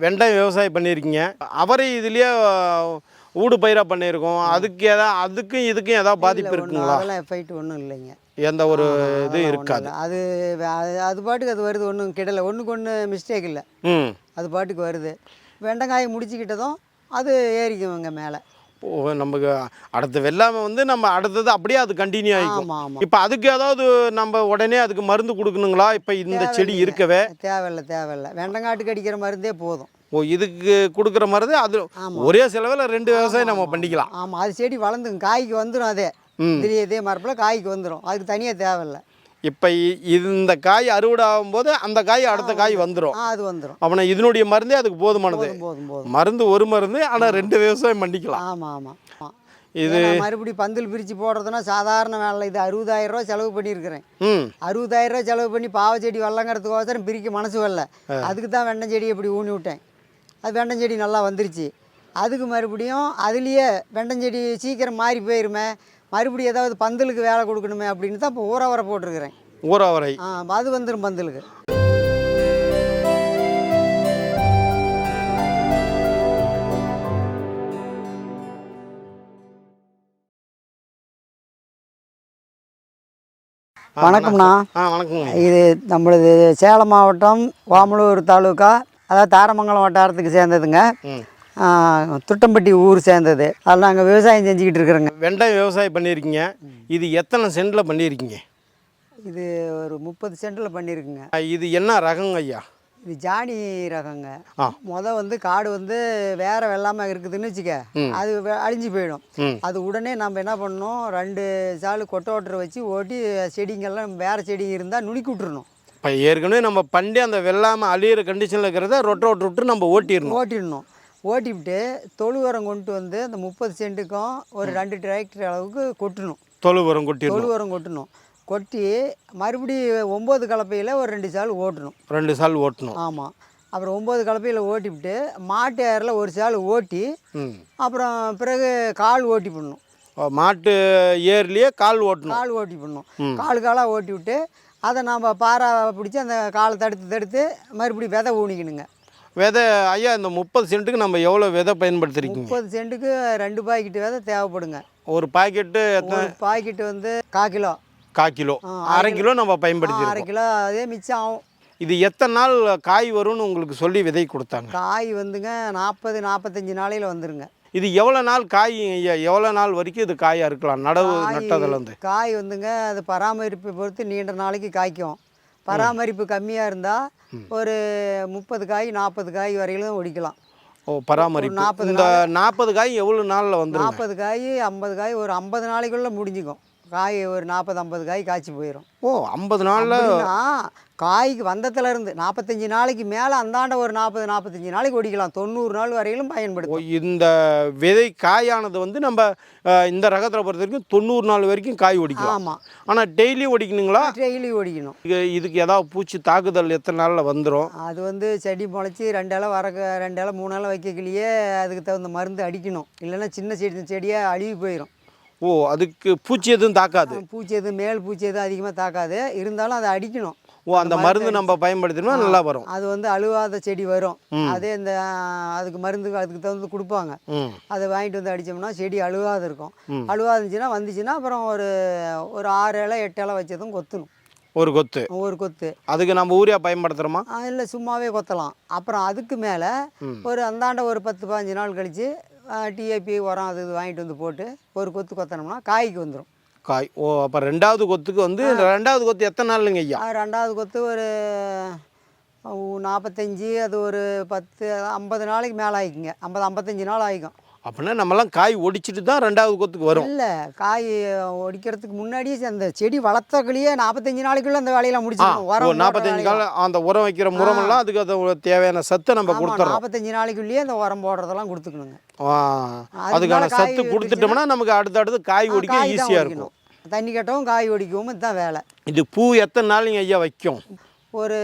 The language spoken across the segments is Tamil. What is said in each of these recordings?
வெண்டை விவசாயம் பண்ணியிருக்கீங்க. அவரை இதுலேயே ஊடு பயிராக பண்ணியிருக்கோம். அதுக்கு ஏதாவது அதுக்கும் இதுக்கும் ஏதாவது பாதிப்பு இருக்குங்களா? அதெல்லாம் எஃபெக்ட் ஒன்றும் இல்லைங்க. எந்த ஒரு இது இருக்காது. அது அது- பாட்டுக்கு அது வருது ஒன்றும் கிடல ஒன்றுக்கு ஒன்று மிஸ்டேக் இல்லை. ம். அது பாட்டுக்கு வருது. வெண்டைக்காயை முடிச்சுக்கிட்டதும் அது ஏறிக்குவங்க மேலே. நமக்கு அடுத்த வெள்ளாமை வந்து நம்ம அடுத்தது அப்படியே அது கண்டினியூ ஆகிக்கும் இப்போ அதுக்கு ஏதாவது நம்ம உடனே அதுக்கு மருந்து கொடுக்கணுங்களா? இப்போ இந்த செடி இருக்கவே? தேவையில்ல தேவையில்ல. வெண்டங்காட்டுக்கு அடிக்கிற மருந்தே போதும். ஓ இதுக்கு கொடுக்குற மருந்து அது ஒரே செலவில் ரெண்டு விவசாயம் நம்ம பண்ணிக்கலாம். ஆமாம் அது செடி வளர்ந்துங்க காய்க்கு வந்துடும் அதே. இதே மரப்பில் காய்க்கு வந்துடும் அதுக்கு தனியாக தேவையில்ல. இப்போ இந்த காய் அறுவடை ஆகும்போது அந்த காய் அடுத்த காய் வந்துடும் அது வந்துடும் அப்போ இதனுடைய மருந்தே அதுக்கு போதுமானது. போதும் போதும் போதும். மருந்து ஒரு மருந்து ஆனால் ரெண்டு விவசாயம் பண்ணிக்கலாம். ஆமாம் ஆமாம் இது மறுபடியும் பந்தல் பிரித்து போடுறதுன்னா சாதாரண வேலை. இது அறுபதாயிரம் ரூபா செலவு பண்ணியிருக்கிறேன். அறுபதாயிரம் ரூபா செலவு பண்ணி பாவச்செடி வரலங்கிறதுக்கோசரம் பிரிக்க மனசு வரல. அதுக்கு தான் வெண்டஞ்செடி இப்படி ஊனி விட்டேன். அது வெண்டஞ்செடி நல்லா வந்துருச்சு. அதுக்கு மறுபடியும் அதுலேயே வெண்டஞ்செடி சீக்கிரம் மாறி போயிருமே. மறுபடியும் ஏதாவது பந்தலுக்கு வேலை கொடுக்கணுமே அப்படின்னு தான் இப்போ ஊற வர போட்டிருக்கிறேன். ஊறவரை ஆ அது வந்துடும் பந்தலுக்கு. வணக்கம்ண்ணா ஆ வணக்கங்க இது நம்மளது சேலம் மாவட்டம் ஓமலூர் தாலுக்கா அதாவது தாரமங்கலம் வட்டாரத்துக்கு சேர்ந்ததுங்க. துட்டம்பட்டி ஊர் சேர்ந்தது. அதில் நாங்கள் விவசாயம் செஞ்சுக்கிட்டு இருக்கிறோங்க. வெண்டை விவசாயம் பண்ணியிருக்கீங்க. இது எத்தனை சென்டில் பண்ணியிருக்கீங்க? இது ஒரு முப்பது சென்டில் பண்ணியிருக்குங்க. இது என்ன ரகங்க ஐயா? இது ஜானி ரகங்க. ஆ. முத வந்து காடு வந்து வேற வெள்ளாம இருக்குதுன்னு வச்சுக்க. அது அழிஞ்சு போயிடும். அது உடனே நம்ம என்ன பண்ணணும் ரெண்டு சாலு கொட்டை ஓட்டரை வச்சு ஓட்டி செடிங்கெல்லாம் வேற செடி இருந்தால் நுணுக்கி விட்டுறணும். இப்போ ஏற்கனவே நம்ம பண்ணி அந்த வெள்ளாமல் அழியிற கண்டிஷனில் இருக்கிறத ரொட்ட ரொட்ட விட்டு நம்ம ஓட்டிடணும். ஓட்டிடணும். ஓட்டிவிட்டு தொழு உரம் கொண்டு வந்து அந்த முப்பது சென்ட்டுக்கும் ஒரு ரெண்டு டிராக்டர் அளவுக்கு கொட்டணும். தொழு உரம் கொட்டிடணும். தொழு உரம் கொட்டணும். கொட்டி மறுபடி ஒம்பது கலப்பையில் ஒரு ரெண்டு சால் ஓட்டணும். ரெண்டு சால் ஓட்டணும். ஆமாம் அப்புறம் ஒம்பது கலப்பையில் ஓட்டிவிட்டு மாட்டு ஏரில் ஒரு சால் ஓட்டி அப்புறம் பிறகு கால் ஓட்டி பண்ணணும் மாட்டு ஏர்லேயே கால் ஓட்டணும். கால் ஓட்டி பண்ணணும். கால் காலாக ஓட்டி விட்டு அதை நாம் பாறை பிடிச்சி அந்த காலை தடுத்து தடுத்து மறுபடியும் விதை ஊனிக்கணுங்க. விதை ஐயா இந்த முப்பது சென்ட்டுக்கு நம்ம எவ்வளோ விதை பயன்படுத்திருக்கீங்க? முப்பது சென்ட்டுக்கு ரெண்டு பாக்கெட்டு விதை தேவைப்படுங்க. ஒரு பாக்கெட்டு பாக்கெட்டு வந்து கால். கிலோ கால். கிலோ அரை கிலோ. நம்ம அரை பயன்படுத்தியிருக்கோம் கிலோ அதே மிச்சம் ஆகும். இது எத்தனை நாள் காய் வரும்னு உங்களுக்கு சொல்லி விதை கொடுத்தாங்க? காய் வந்துங்க நாற்பது நாற்பத்தஞ்சு நாளையில் வந்துருங்க. இது எவ்வளோ நாள் காய் ஐயா எவ்வளோ நாள் வரைக்கும் இது காயாக இருக்கலாம்? நடவு நட்டதுலேருந்து காய் வந்துங்க அது பராமரிப்பு பொறுத்து நீண்ட நாளைக்கு காய்க்கும். பராமரிப்பு கம்மியாக இருந்தால் ஒரு முப்பது காய் நாற்பது காய் வரையிலும் ஒடிக்கலாம். ஓ பராமரிப்பு. நாற்பது இந்த நாற்பது காய் எவ்வளோ நாளில் வந்துருங்க? நாற்பது காய் ஐம்பது காய் ஒரு ஐம்பது நாளைக்குள்ளே முடிஞ்சுக்கும். காய் ஒரு நாற்பது ஐம்பது காய் காய்ச்சி போயிடும் ஓ ஐம்பது நாளில் காய்க்கு வந்தத்துல இருந்து நாற்பத்தஞ்சு நாளைக்கு மேலே அந்தாண்ட ஒரு நாற்பது நாற்பத்தஞ்சு நாளைக்கு ஒடிக்கலாம். தொண்ணூறு நாள் வரையிலும் பயன்படுத்தும். இந்த விதை காயானது வந்து நம்ம இந்த ரகத்தில் பொறுத்த வரைக்கும் தொண்ணூறு நாள் வரைக்கும் காய் ஒடிக்கலாம். ஆமாம் ஆனால் டெய்லி ஒடிக்கணுங்களா? டெய்லி ஒடிக்கணும். இது இதுக்கு ஏதாவது பூச்சி தாக்குதல் எத்தனை நாளில் வந்துடும் அது வந்து செடி முளைச்சி ரெண்டு இலை வரக்க ரெண்டு இலை மூணு இலை வைக்கலையே அதுக்கு தகுந்த மருந்து அடிக்கணும். இல்லைன்னா சின்ன செடி செடியாக அழுகி போயிடும் ஓ அதுக்கு பூச்சி எதுவும் தாக்காது? பூச்சி எதுவும் மேல் பூச்சி எதுவும் அதிகமாக தாக்காது. இருந்தாலும் அதை அடிக்கணும். ஓ அந்த மருந்து நம்ம பயன்படுத்தினா நல்லா வரும். அது வந்து அழுவாத செடி வரும். அதே இந்த அதுக்கு மருந்து அதுக்கு தகுந்து கொடுப்பாங்க. அதை வாங்கிட்டு வந்து அடித்தோம்னா செடி அழுவாது இருக்கும். அழுவாது இருந்துச்சுன்னா வந்துச்சுன்னா அப்புறம் ஒரு ஒரு ஆறு இலை எட்டு இலை வச்சதும் கொத்தணும். ஒரு கொத்து? ஒரு கொத்து. அதுக்கு நம்ம ஊரியா பயன்படுத்துகிறோமா இல்லை சும்மாவே கொத்தலாம். அப்புறம் அதுக்கு மேலே. ஒரு அந்தாண்ட ஒரு பத்து பதினஞ்சு நாள் கழித்து டிஏபி உரம் அது இது வாங்கிட்டு வந்து போட்டு ஒரு கொத்து கொத்தனோம்னா காய்க்கு வந்துடும் காய். ஓ அப்போ ரெண்டாவது கொத்துக்கு வந்து ரெண்டாவது கொத்து எத்தனை நாளுங்க ஐயா? ரெண்டாவது கொத்து ஒரு நாற்பத்தஞ்சு அது ஒரு பத்து ஐம்பது நாளைக்கு மேலே ஆகிக்குங்க ஐம்பது ஐம்பத்தஞ்சு நாள் ஆகிக்கும் அப்படின்னா நம்மலாம் காய் ஒடிச்சிட்டு தான் ரெண்டாவது கொத்துக்கு வரும். இல்லை காய் ஒடிக்கிறதுக்கு முன்னாடியே அந்த செடி வளர்த்தக்குள்ளேயே நாற்பத்தஞ்சு நாளைக்குள்ள அந்த வேலையெல்லாம் ஓ உரம் நாற்பத்தஞ்சு கால அந்த உரம் வைக்கிற முறமெல்லாம் அதுக்கு அது தேவையான சத்தை நம்ம கொடுத்துறோம். நாற்பத்தஞ்சு நாளைக்குள்ளேயே அந்த உரம் போடுறதெல்லாம் கொடுத்துக்கணுங்க. அதுக்கான சத்து கொடுத்துட்டோம்னா நமக்கு அடுத்து அடுத்து காய் ஒடிக்க ஈஸியாக இருக்கும். தண்ணி கட்டவும் காய் ஒடிக்கவும் இதுதான் வேலை. இது பூ எத்தனை நாளுங்க ஐயா வைக்கும்? ஒரு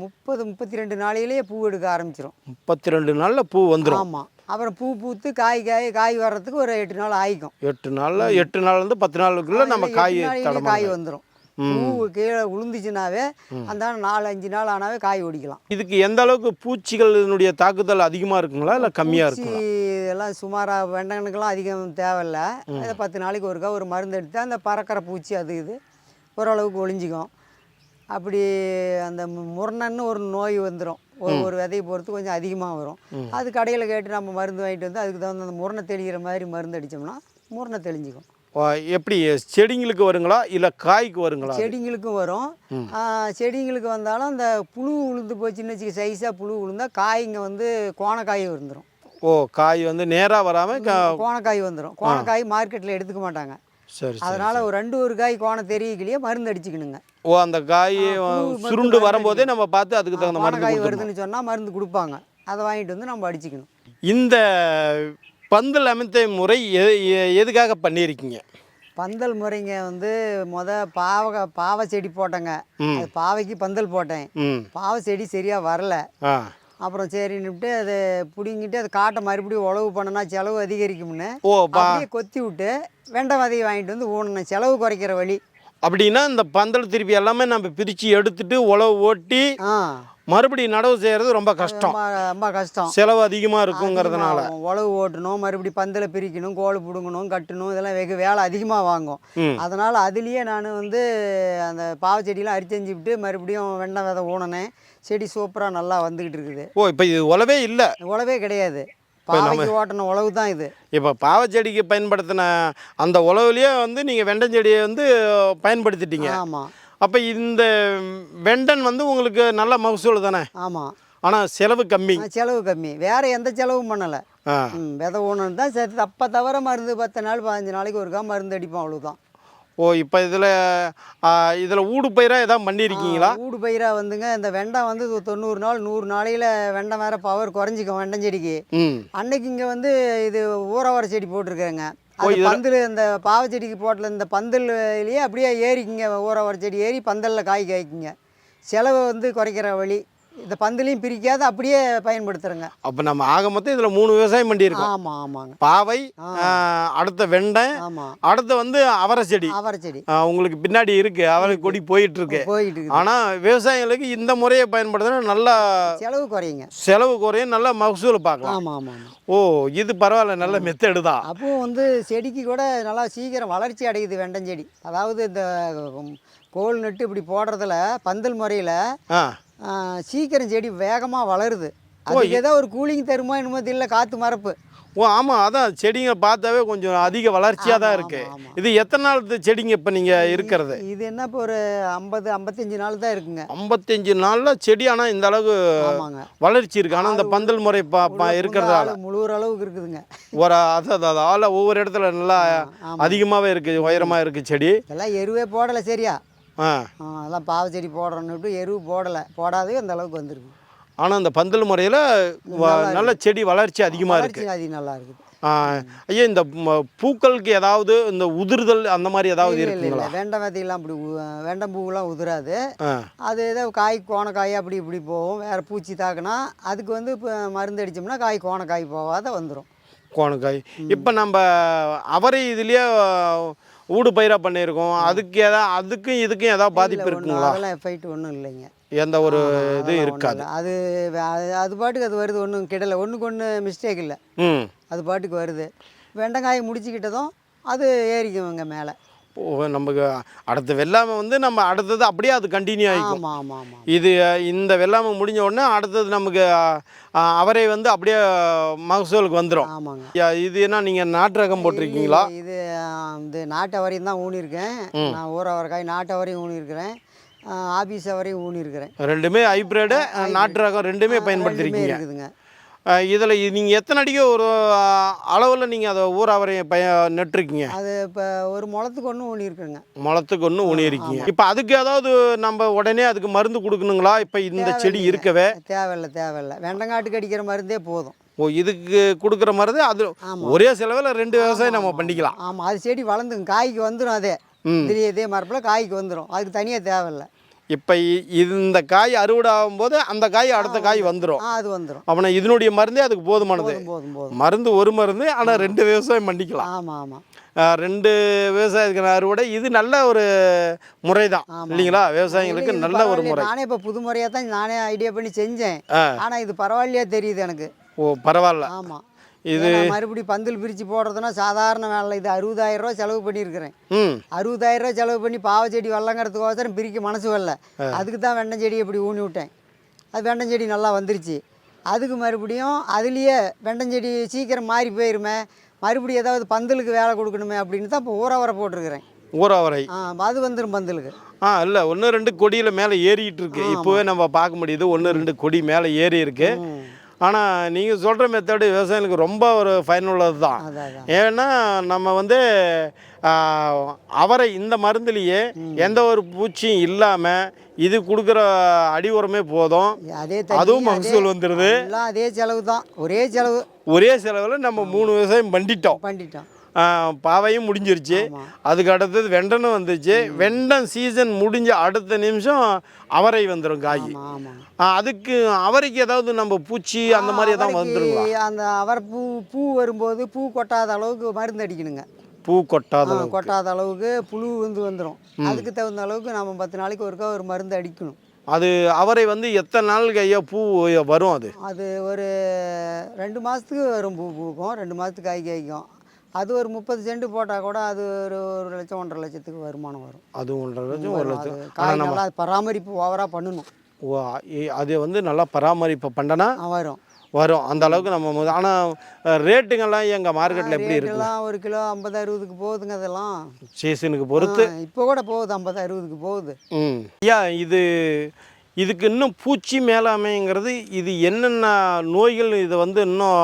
முப்பது முப்பத்தி ரெண்டு நாளையிலேயே பூ எடுக்க ஆரம்பிச்சிடும் முப்பத்தி ரெண்டு நாளில் பூ வந்துடும் ஆமாம் அப்புறம் பூ பூத்து காய் காய் காய் வர்றதுக்கு ஒரு எட்டு நாள் ஆயிக்கும். எட்டு நாளில் எட்டு நாள்லேருந்து பத்து நாளுக்குள்ளே நம்ம காய் காய் வந்துடும் பூ கீழே விழுந்துச்சுனாவே அந்த நாலு அஞ்சு நாள் ஆனாவே காய் ஒடிக்கலாம் இதுக்கு எந்த அளவுக்கு பூச்சிகளினுடைய தாக்குதல் அதிகமாக இருக்குங்களா இல்லை கம்மியாக பூச்சி இருக்குங்களா? எல்லாம் சுமாராக வெண்டகனுக்கெல்லாம் அதிகம் தேவையில்ல. இதை பத்து நாளைக்கு ஒருக்கா ஒரு மருந்து எடுத்து அந்த பறக்கிற பூச்சி அது இது ஓரளவுக்கு ஒளிஞ்சிக்கும். அப்படி அந்த முரணன்னு ஒரு நோய் வந்துடும் ஒரு ஒரு விதையை பொறுத்து கொஞ்சம் அதிகமாக வரும். அது கடையில் கேட்டு நம்ம மருந்து வாங்கிட்டு வந்து அதுக்கு தகுந்த அந்த முரணை தெளிக்கிற மாதிரி மருந்து அடித்தோம்னா முரணை தெளிஞ்சிக்கும். எப்படி செடிங்களுக்கு வருங்களா? இல்லை காய்க்கு வருங்களா? செடிங்களுக்கும் வரும். செடிங்களுக்கு வந்தாலும் அந்த புழு உளுந்து போச்சுன்னு வச்சுக்க சைஸாக புழு விழுந்தா காய்ங்க வந்து கோணக்காய் வந்துடும் ஓ காய் வந்து நேராக வராமல் கோணக்காய் வந்துடும் கோணக்காய் மார்க்கெட்டில் எடுத்துக்க மாட்டாங்க. சரி அதனால் ஒரு ரெண்டு ஒரு காய் கோணம் தெரியக்கலையே மருந்து அடிச்சுக்கணுங்க. ஓ அந்த காய் சுருண்டு வரும்போதே நம்ம பார்த்து அதுக்கு தகுந்த மருந்து கோணக்காய் கொடுத்துடணும். வருதுன்னு சொன்னால் மருந்து கொடுப்பாங்க. அதை வாங்கிட்டு வந்து நம்ம அடிச்சுக்கணும். இந்த பந்தல் அமைத்த முறை எதுக்காக பண்ணியிருக்கீங்க? பந்தல் முறைங்க வந்து முத பாவக பாவை செடி போட்டேங்க. அது பாவைக்கு பந்தல் போட்டேன். பாவை செடி சரியாக வரல. அப்புறம் சரின்னுட்டு அதை பிடுங்கிட்டு அதை காட்டை மறுபடியும் உழவு பண்ணனா செலவு அதிகரிக்கும்னு ஓ கொத்தி விட்டு வெண்டை விதையை வாங்கிட்டு வந்து ஊனணும் செலவு குறைக்கிற வழி. அப்படின்னா இந்த பந்தல் திருப்பி எல்லாமே நம்ம பிரித்து எடுத்துட்டு உழவு ஓட்டி மறுபடியும் நடவு செய்கிறது ரொம்ப கஷ்டம். ரொம்ப கஷ்டம். செலவு அதிகமாக இருக்குங்கிறதுனால. உழவு ஓட்டணும் மறுபடியும் பந்தலை பிரிக்கணும் கோல் பிடுங்கணும் கட்டணும் இதெல்லாம் வெகு வேலை அதிகமாக வாங்கும். அதனால் அதுலேயே நான் வந்து அந்த பாவை செடியெல்லாம் அரிச்செஞ்சு விட்டு மறுபடியும் வெண்ணெய் விதை ஊனனேன். செடி சூப்பராக நல்லா வந்துக்கிட்டு இருக்குது. ஓ இப்போ இது உழவே இல்லை. உழவே கிடையாது. பாவைக்கு ஓட்டின உழவு தான் இது. இப்போ பாவச்செடிக்கு பயன்படுத்தின அந்த உழவுலேயே வந்து நீங்கள் வெண்டஞ்செடியை வந்து பயன்படுத்திட்டீங்க. ஆமாம் அப்போ இந்த வெண்டன் வந்து உங்களுக்கு நல்ல மகசூல் தானே? ஆமாம் ஆனால் செலவு கம்மி. செலவு கம்மி. வேறு எந்த செலவும் பண்ணலை. விதை ஊனது தான் சரி தப்ப தவிர மருந்து பத்து நாள் பதினஞ்சு நாளைக்கு ஒருக்கா மருந்து அடிப்போம் அவ்வளவுதான். ஓ இப்போ இதில் இதில் ஊடு பயிராக எதாவது பண்ணியிருக்கீங்களா ஊடு பயிராக வந்துங்க. இந்த வெண்டை வந்து தொண்ணூறு நாள் நூறு நாளையில் வெண்டை வேற பவர் குறைஞ்சிக்கும் வெண்டஞ்செடிக்கு ம். அன்னைக்கு இங்கே வந்து இது ஊறவர செடி போட்டிருக்கேங்க. அது பந்தல் இந்த பாவை செடிக்கு போட்டல இந்த பந்தல்லையே அப்படியே ஏறிக்குங்க ஊறவர செடி ஏறி பந்தலில் காய் காய்க்குங்க. செலவை வந்து குறைக்கிற வழி. இந்த பந்தலையும் பிரிக்காத அப்படியே பயன்படுத்துகிறேங்க அப்போ நம்ம ஆக மொத்தம் இதில் மூணு விவசாயம் பண்ணியிருக்கோம். ஆமாம் ஆமாங்க. பாவை அடுத்த வெண்டை அடுத்து வந்து அவரை செடி. அவரை செடி. உங்களுக்கு பின்னாடி இருக்கு அவரை கொடி போயிட்டு இருக்கு போயிட்டு இருக்குது ஆனால் விவசாயிகளுக்கு இந்த முறையை பயன்படுத்தினா நல்லா செலவு குறையுங்க. செலவு குறையும் நல்ல மகசூல் பார்க்கலாம். ஆமாம் ஆமாம் ஓ இது பரவாயில்ல நல்ல மெத்தடு தான் அப்பவும் வந்து செடிக்கு கூட நல்லா சீக்கிரம் வளர்ச்சி அடையுது வெண்டஞ்செடி அதாவது இந்த கோல் நட்டு இப்படி போடுறதுல பந்தல் முறையில் சீக்கிரம் செடி வேகமாக வளருது. அதுக்கு ஏதோ ஒரு கூலிங் தருமோ என்னமோ தெரியல காற்று மரப்பு. ஓ ஆமாம் அதான் செடிங்க பார்த்தாவே கொஞ்சம் அதிக வளர்ச்சியாக தான் ஆமா, இருக்கு. ஆமா, ஆமா. இது எத்தனை நாள் செடிங்க இப்போ நீங்கள் இருக்கிறது? இது என்ன இப்போ ஒரு ஐம்பது ஐம்பத்தஞ்சு நாள் தான் இருக்குங்க. ஐம்பத்தஞ்சு நாளில் செடி ஆனால் இந்த அளவுக்கு வளர்ச்சி இருக்கு. ஆனால் இந்த பந்தல் முறை பா இருக்கிறதால. முழுகிற அளவுக்கு இருக்குதுங்க. ஒரு அதாவது அது ஆள ஒவ்வொரு இடத்துல நல்லா. அதிகமாகவே இருக்குது உயரமாக இருக்குது செடி. இதெல்லாம் எருவே போடலை சரியா. அதெல்லாம் பாவை செடி போடுறோன்னுட்டு எருவு போடலை. போடாதே அந்த அளவுக்கு வந்திருக்கு. ஆனால் இந்த பந்தல் முறையில் நல்ல செடி வளர்ச்சி அதிகமாக இருக்குது அதிகம் நல்லா இருக்குது. ஐயா இந்த பூக்களுக்கு ஏதாவது இந்த உதிர்தல் அந்த மாதிரி ஏதாவது இருக்குங்களா? இல்லை. வெண்டை விதையெல்லாம் அப்படி உ- வெண்டம்பூவெல்லாம் உதிராது. அது ஏதோ காய் கோணக்காய் அப்படி இப்படி போகும். வேறு பூச்சி தாக்குனா அதுக்கு வந்து இப்போ மருந்து அடித்தோம்னா காய் கோணக்காய் போகாத வந்துடும் கோணக்காய். இப்போ நம்ம அவரை இதுலேயே ஊடு பயிராக பண்ணியிருக்கோம். அதுக்கு ஏதாவது அதுக்கும் இதுக்கும் ஏதாவது பாதிப்பு இருக்குங்களா? அதெல்லாம் எஃபெக்ட் ஒன்றும் இல்லைங்க. எந்த ஒரு இது அதெல்லாம் ஒண்ணும் இருக்காது. அது அது- பாட்டுக்கு அது வருது ஒன்றும் கிடல. ஒன்றுக்கு ஒன்று மிஸ்டேக் இல்லை. ம். அது பாட்டுக்கு வருது. வெண்டைக்காய் முடிச்சுக்கிட்டதும் அது ஏறிக்குங்க மேலே. நமக்கு அடுத்த வெள்ளாமை வந்து நம்ம அடுத்தது அப்படியே அது கண்டினியூ ஆகிக்கும் இது இந்த வெள்ளாமை முடிஞ்ச உடனே அடுத்தது நமக்கு அவரை வந்து அப்படியே மகசூலுக்கு வந்துடும் ஆமாங்க. இது என்ன நீங்கள் நாட்டு ரகம் போட்டிருக்கீங்களா? இது- இது நாட்டு அவரையும் தான் ஊனியிருக்கேன். நான் ஊற அவரைக்காய் நாட்டு அவரையும் ஊனியிருக்கிறேன். ஆபீஸ் அவரையும் ஊனியிருக்கிறேன். ரெண்டுமே ஹைப்ரிடு நாட்டு ரகம் ரெண்டுமே ரெண்டுமே பயன்படுத்திருக்கீங்க. இருக்குதுங்க. இதில் நீங்கள் எத்தனை அடிக்கு ஒரு அளவில் நீங்கள் அதை ஊற அவரை பய நட்டுருக்கீங்க? அது இப்போ ஒரு முளத்துக்கு ஒன்று ஊனியிருக்குங்க. முளத்துக்கு ஒன்று ஊனியிருக்கீங்க. இப்போ அதுக்கு ஏதாவது நம்ம உடனே அதுக்கு மருந்து கொடுக்கணுங்களா? இப்போ இந்த செடி இருக்கவே? தேவையில்லை தேவையில்லை. வெண்டங்காட்டுக்கு அடிக்கிற மருந்தே போதும். ஓ இதுக்கு கொடுக்குற மருந்து அது ஒரே செலவில் ரெண்டு விவசாயம் நம்ம பண்ணிக்கலாம். ஆமாம் அது செடி வளர்ந்துங்க காய்க்கு வந்துடும் அதே. இதே மரப்பில் காய்க்கு வந்துடும் அதுக்கு தனியாக தேவையில்லை. இப்போ இந்த காய் அறுவடை ஆகும்போது அந்த காய் அடுத்த காய் வந்துடும் ஆ அது வந்துடும் அப்போ இதனுடைய மருந்தே அதுக்கு போதுமானது. போதும் போதும் போதும். மருந்து ஒரு மருந்து ஆனால் ரெண்டு விவசாயம் பண்ணிக்கலாம். ஆமாம் ஆமாம் ரெண்டு விவசாயத்துக்கு அறுவடை இது நல்ல ஒரு முறை தான். இல்லைங்களா? விவசாயிங்களுக்கு இது நல்ல ஒரு. முறை. நானே இப்போ புது முறையாக தான் நானே ஐடியா பண்ணி செஞ்சேன். ஆனால் இது பரவாயில்லையா தெரியுது எனக்கு. ஓ பரவாயில்ல. ஆமாம் இது- மறுபடியும் பந்தல் பிரித்து போடுறதுனா சாதாரண வேலை. இது அறுபதாயிரம் ரூபா செலவு பண்ணியிருக்கிறேன். அறுபதாயிரம் ரூபா செலவு பண்ணி பாவச்செடி வல்லங்கிறதுக்கோசரம் பிரிக்க மனசு வரல. அதுக்கு தான் வெண்டஞ்செடி இப்படி ஊனி விட்டேன். அது வெண்டஞ்செடி நல்லா வந்துருச்சு. அதுக்கு மறுபடியும் அதுலேயே வெண்டஞ்செடி சீக்கிரம் மாறி போயிருமே. மறுபடியும் ஏதாவது பந்தலுக்கு வேலை கொடுக்கணுமே அப்படின்னு தான் இப்போ ஊற வர போட்டிருக்கிறேன். ஊறாவரை ஆ அது வந்துடும் பந்தலுக்கு. ஆ இல்லை ஒன்று ரெண்டு கொடியில் மேலே ஏறிக்கிட்டு இருக்கு. இப்போவே நம்ம பார்க்க முடியுது ஒன்று ரெண்டு கொடி மேலே ஏறி இருக்கு. ஆனால் நீங்கள் சொல்கிற மெத்தடு விவசாயிகளுக்கு ரொம்ப ஒரு பயனுள்ளது தான் ஏன்னா நம்ம வந்து அவரை இந்த மருந்துலேயே எந்த ஒரு பூச்சியும் இல்லாமல் இது கொடுக்குற அடி உரமே போதும். அதே அதுவும் மகசூல் வந்துடுது அதே செலவு தான் ஒரே செலவு. ஒரே செலவில் நம்ம மூணு விவசாயம் பண்ணிட்டோம். பண்ணிட்டோம். பாவையும் முடிஞ்சிருச்சு. அதுக்கு அடுத்தது வெண்டனும் வந்துச்சு வெண்டம் சீசன் முடிஞ்ச அடுத்த நிமிஷம் அவரை வந்துடும் காய். அதுக்கு அவரைக்கு ஏதாவது நம்ம பூச்சி அந்த மாதிரி ஏதாவது வந்துருங்களா? அந்த அவர் பூ பூ வரும்போது பூ கொட்டாத அளவுக்கு மருந்து அடிக்கணுங்க. பூ கொட்டாத கொட்டாத அளவுக்கு புழு வந்து வந்துடும் அதுக்கு தகுந்த அளவுக்கு நம்ம பத்து நாளைக்கு ஒருக்கா ஒரு மருந்து அடிக்கணும். அது அவரை வந்து எத்தனை நாளுக்கு ஐயா பூ வரும் அது? அது ஒரு ரெண்டு மாதத்துக்கு வரும் பூ பூக்கும் ரெண்டு மாதத்துக்கு காய் காய்க்கும். அது ஒரு முப்பது சென்ட் போட்டால் கூட அது ஒரு ஒரு லட்சம் ஒன்றரை லட்சத்துக்கு வருமானம் வரும். அது ஒன்றரை லட்சம் ஒரு லட்சம். காய் நல்லா பராமரிப்பு ஓவராக பண்ணணும். ஓ, அது வந்து நல்லா பராமரிப்பு பண்ணனா வரும். வரும். அந்த அளவுக்கு நம்ம ஆனால் ரேட்டுங்கெல்லாம் எங்கள் மார்க்கெட்டில் எப்படி இருக்கு? ரேட்டெல்லாம் ஒரு கிலோ ஐம்பது அறுபதுக்கு போகுதுங்க அதெல்லாம். சீசனுக்கு பொறுத்து. இப்போ கூட போகுது ஐம்பது அறுபதுக்கு போகுது. ம். ஐயா இது இதுக்கு இன்னும் பூச்சி மேலாமைங்கிறது இது என்னென்ன நோய்கள் இதை வந்து இன்னும்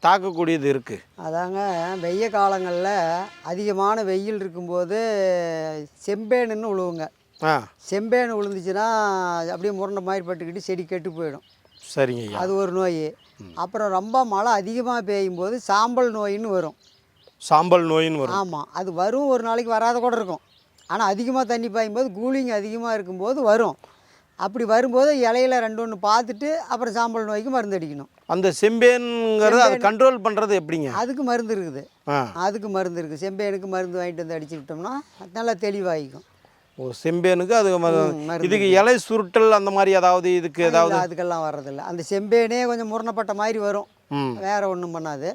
தாக்கக்கூடியது இருக்குது அதாங்க வெய்ய காலங்களில் அதிகமான வெயில் இருக்கும்போது செம்பேனுன்னு உழுவுங்க. ஆ. செம்பேனு விழுந்துச்சுன்னா அப்படியே முரண்டை மாதிரி பட்டுக்கிட்டு செடி கெட்டு போயிடும். சரிங்க அது ஒரு நோய். அப்புறம் ரொம்ப மழை அதிகமாக பெய்யும் போது சாம்பல் நோயின்னு வரும். சாம்பல் நோயின்னு வரும். ஆமாம் அது வரும் ஒரு நாளைக்கு வராத கூட இருக்கும். ஆனால் அதிகமாக தண்ணி பாயும் போது கூலிங் அதிகமாக இருக்கும்போது வரும். அப்படி வரும்போது இலையில ரெண்டு ஒன்று பார்த்துட்டு அப்புறம் சாம்பல் நோய்க்கு மருந்து அடிக்கணும். அந்த செம்பேனுங்கிறது அதை கண்ட்ரோல் பண்ணுறது எப்படிங்க? அதுக்கு மருந்து இருக்குது. அதுக்கு மருந்து இருக்குது. செம்பேனுக்கு மருந்து வாங்கிட்டு வந்து அடிச்சுக்கிட்டோம்னா நல்லா தெளிவாகிக்கும் ஓ செம்பேனுக்கு அது இதுக்கு இலை சுருட்டல் அந்த மாதிரி ஏதாவது இதுக்கு ஏதாவது? அதுக்கெல்லாம் வர்றதில்ல. அந்த செம்பேனே கொஞ்சம் முரணப்பட்ட மாதிரி வரும். வேற ஒன்றும் பண்ணாது.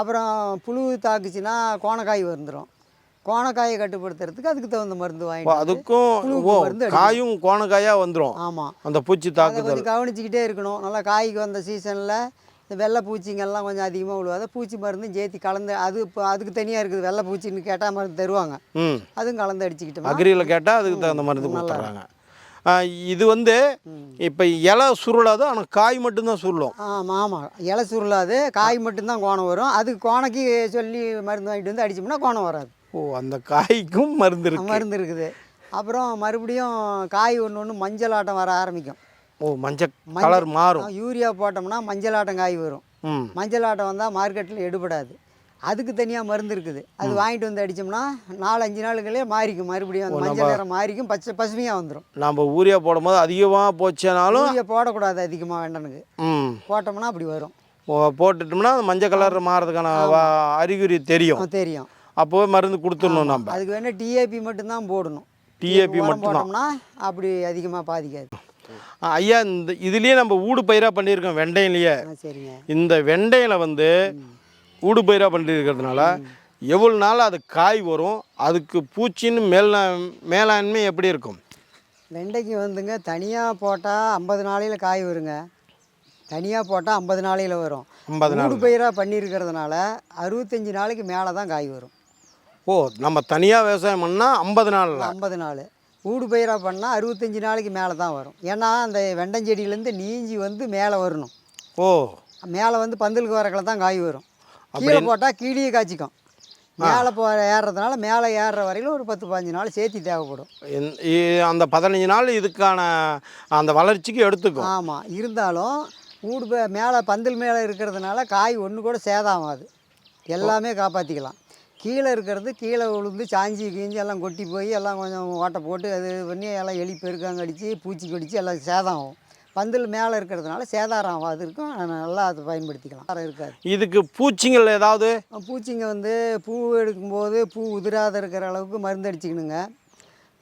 அப்புறம் புழு தாக்குச்சுன்னா கோணக்காய் வந்துடும் கோணக்காயை கட்டுப்படுத்துறதுக்கு அதுக்கு தகுந்த மருந்து வந்து- அதுக்கும் மருந்து. காயும் கோணக்காயாக வந்துடும் ஆமாம் அந்த பூச்சி தாக்குதல். கொஞ்சம் கவனிச்சுக்கிட்டே இருக்கணும். நல்லா காய்க்கு வந்த சீசனில் இந்த வெள்ளை பூச்சிங்கெல்லாம் கொஞ்சம் அதிகமாக விழுவாத பூச்சி மருந்தும் சேர்த்தி கலந்து அது இப்போ அதுக்கு தனியாக இருக்குது வெள்ளை பூச்சின்னு கேட்டால் மருந்து தருவாங்க. அதுவும் கலந்து அடிச்சுக்கிட்டோம்னா அக்ரியில் கேட்டால் அதுக்கு தகுந்த மருந்து கொடுத்துட்றாங்க. இது வந்து இப்போ இலை சுருளாது ஆனால் காய் மட்டும்தான் சுருளும். ஆமாம் ஆமாம் இலை சுருளாது காய் மட்டும்தான் கோணம் வரும். அதுக்கு கோணைக்கு சொல்லி மருந்து வாங்கிட்டு வந்து அடிச்சோம்னா கோணம் வராது. ஓ அந்த காய்க்கும் மருந்து இருக்கு. மருந்து இருக்குது. அப்புறம் மறுபடியும் காய் ஒன்று ஒன்று மஞ்சள் ஆட்டம் வர ஆரம்பிக்கும். ஓ மஞ்சள் கலர் மாறும். யூரியா போட்டோம்னா மஞ்சள் ஆட்டம் காய் வரும். மஞ்சள் ஆட்டம் வந்தால் மார்க்கெட்டில் எடுபடாது. அதுக்கு தனியாக மருந்து இருக்குது. அது வாங்கிட்டு வந்து அடித்தோம்னா நாலு அஞ்சு நாளுங்களே மாறிக்கும். மறுபடியும் அந்த மஞ்சள் நிறம் மாறிக்கும். பச்சை பசுமையாக வந்துடும் நம்ம ஊரியா போடும்போது அதிகமாக போச்சேனாலும் யூரியா போடக்கூடாது அதிகமாக வேண்டனுக்கு. போட்டோம்னா அப்படி வரும். போட்டுட்டோம்னா மஞ்சள் கலர் மாறதுக்கான அறிகுறி தெரியும். தெரியும். அப்போவே மருந்து கொடுத்துடணும் நம்ம. அதுக்கு வேணால் டிஏபி மட்டும்தான் போடணும். டிஏபி மட்டும்தான். போட்டோம்னா அப்படி அதிகமாக பாதிக்காது. ஐயா இந்த இதுலேயே நம்ம ஊடு பயிராக பண்ணியிருக்கோம் வெண்டையிலேயே. சரிங்க. இந்த வெண்டையில் வந்து ஊடு பயிராக பண்ணியிருக்கிறதுனால எவ்வளோ நாள் அது காய் வரும் அதுக்கு பூச்சின்னு மேலா மேலாண்மை எப்படி இருக்கும்? வெண்டைக்கு வந்துங்க தனியாக போட்டால் ஐம்பது நாளையில் காய் வருங்க. தனியாக போட்டால் ஐம்பது நாளையில் வரும். ஐம்பது நாள் பயிராக பண்ணியிருக்கிறதுனால அறுபத்தஞ்சு நாளைக்கு மேலே தான் காய் வரும். ஓ நம்ம தனியாக விவசாயம் பண்ணால் ஐம்பது நாளில். ஐம்பது நாள். ஊடு பயிராக பண்ணால் அறுபத்தஞ்சு நாளைக்கு மேலே தான் வரும். ஏன்னா அந்த வெண்டஞ்செடியிலேருந்து நீஞ்சி வந்து மேலே வரணும். ஓ. மேலே வந்து பந்தலுக்கு வரக்கில் தான் காய் வரும். கீழே போட்டால் கீழே காய்ச்சிக்கும். மேலே போ ஏறுறதுனால மேலே ஏறுற வரையிலும் ஒரு பத்து பதினஞ்சு நாள் சேர்த்தி தேவைப்படும். அந்த பதினஞ்சு நாள் இதுக்கான அந்த வளர்ச்சிக்கு எடுத்துக்கும். ஆமாம் இருந்தாலும் ஊடு மேலே பந்தல் மேலே இருக்கிறதுனால காய் ஒன்று கூட சேதாகாது. எல்லாமே காப்பாற்றிக்கலாம் கீழே இருக்கிறது கீழே விழுந்து சாஞ்சி கீஞ்சி எல்லாம் கொட்டி போய் எல்லாம் கொஞ்சம் ஓட்டை போட்டு அது பண்ணி எல்லாம் எலி பெருக்காங்க அடித்து பூச்சி கடிச்சு எல்லாம் சேதம் ஆகும் பந்தல் மேலே இருக்கிறதுனால சேதாரம் ஆகாது இருக்கும். நல்லா அதை பயன்படுத்திக்கலாம். சேதாரம் இருக்காது. இதுக்கு பூச்சிங்கள் ஏதாவது? பூச்சிங்க வந்து பூ எடுக்கும்போது பூ உதிராத இருக்கிற அளவுக்கு மருந்து அடிச்சுக்கணுங்க.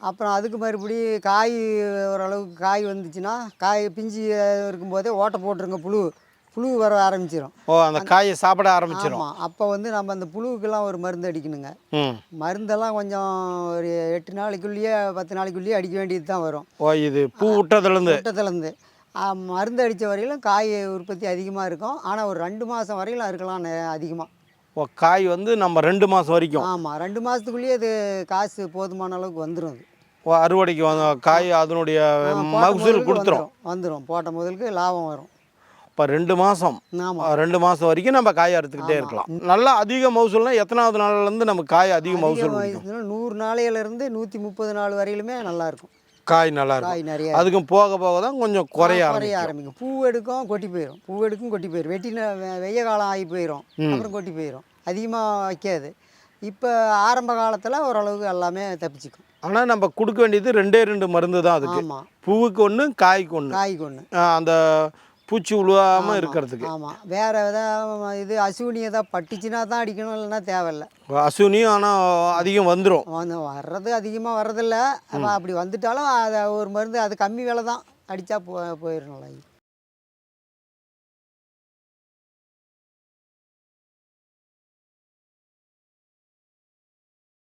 அப்புறம் அதுக்கு மறுபடி காய் ஓரளவுக்கு காய் வந்துச்சுன்னா காய் பிஞ்சு இருக்கும்போதே ஓட்டை போட்டுருங்க புழு. புழு வர ஆரம்பிச்சிடும் ஓ அந்த காயை சாப்பிட ஆரம்பிச்சிடும் அப்போ வந்து நம்ம அந்த புழுவுக்கெல்லாம் ஒரு மருந்து அடிக்கணுங்க. மருந்தெல்லாம் கொஞ்சம் ஒரு எட்டு நாளைக்குள்ளேயே பத்து நாளைக்குள்ளேயே அடிக்க வேண்டியது தான் வரும். ஓ இது பூ விட்டதுலேருந்து கூட்டத்துலேருந்து மருந்து அடித்த வரையிலும் காய் உற்பத்தி அதிகமாக இருக்கும். ஆனால் ஒரு ரெண்டு மாதம் வரையிலும் இருக்கலாம் அதிகமாக ஓ காய் வந்து நம்ம ரெண்டு மாதம் வரைக்கும்? ஆமாம் ரெண்டு மாதத்துக்குள்ளேயே அது காசு போதுமான அளவுக்கு வந்துடும் அது. ஓ அறுவடைக்கு காய் அதனுடைய மகசூல் கொடுத்துரும். வந்துரும். போட்ட முதலுக்கு லாபம் வரும். இப்போ ரெண்டு மாதம் ரெண்டு மாதம் வரைக்கும் நம்ம காய் அறுத்துக்கிட்டே இருக்கலாம். நல்லா அதிக மகசூல்னா எத்தனாவது நாள்லேருந்து நம்ம காய் அதிக மகசூல் நூறு நாளையிலேருந்து நூற்றி முப்பது நாள் வரையிலுமே நல்லா இருக்கும். காய் நல்லா இருக்கும். நிறைய அதுக்கும் போக போக தான் கொஞ்சம் குறைய குறைய ஆரம்பிக்கும். பூ எடுக்கும் கொட்டி போயிடும் பூ எடுக்கும் கொட்டி போயிடும் வெட்டின வெய்ய காலம் ஆகி போயிடும் அப்புறம் கொட்டி போயிடும் அதிகமாக வைக்காது. இப்போ ஆரம்ப காலத்தில் ஓரளவுக்கு எல்லாமே தப்பிச்சுக்கும். ஆனால் நம்ம கொடுக்க வேண்டியது ரெண்டே ரெண்டு மருந்து தான் அதுக்கு. பூவுக்கு ஒன்று காய்க்கு ஒன்று காய்க்கு ஒன்று அந்த பூச்சி உழுவாமல் இருக்கிறதுக்கு. ஆமாம் வேறு எதாவது இது அசுவினி எதாவது பட்டுச்சுன்னா தான் அடிக்கணும் இல்லைன்னா தேவையில்ல. அசுனியும் ஆனால் அதிகம் வந்துடும் வந்து வர்றது அதிகமாக வர்றதில்ல. அப்ப அப்படி வந்துட்டாலும் அதை ஒரு மருந்து அது கம்மி விலை தான் அடித்தா போ நல்லா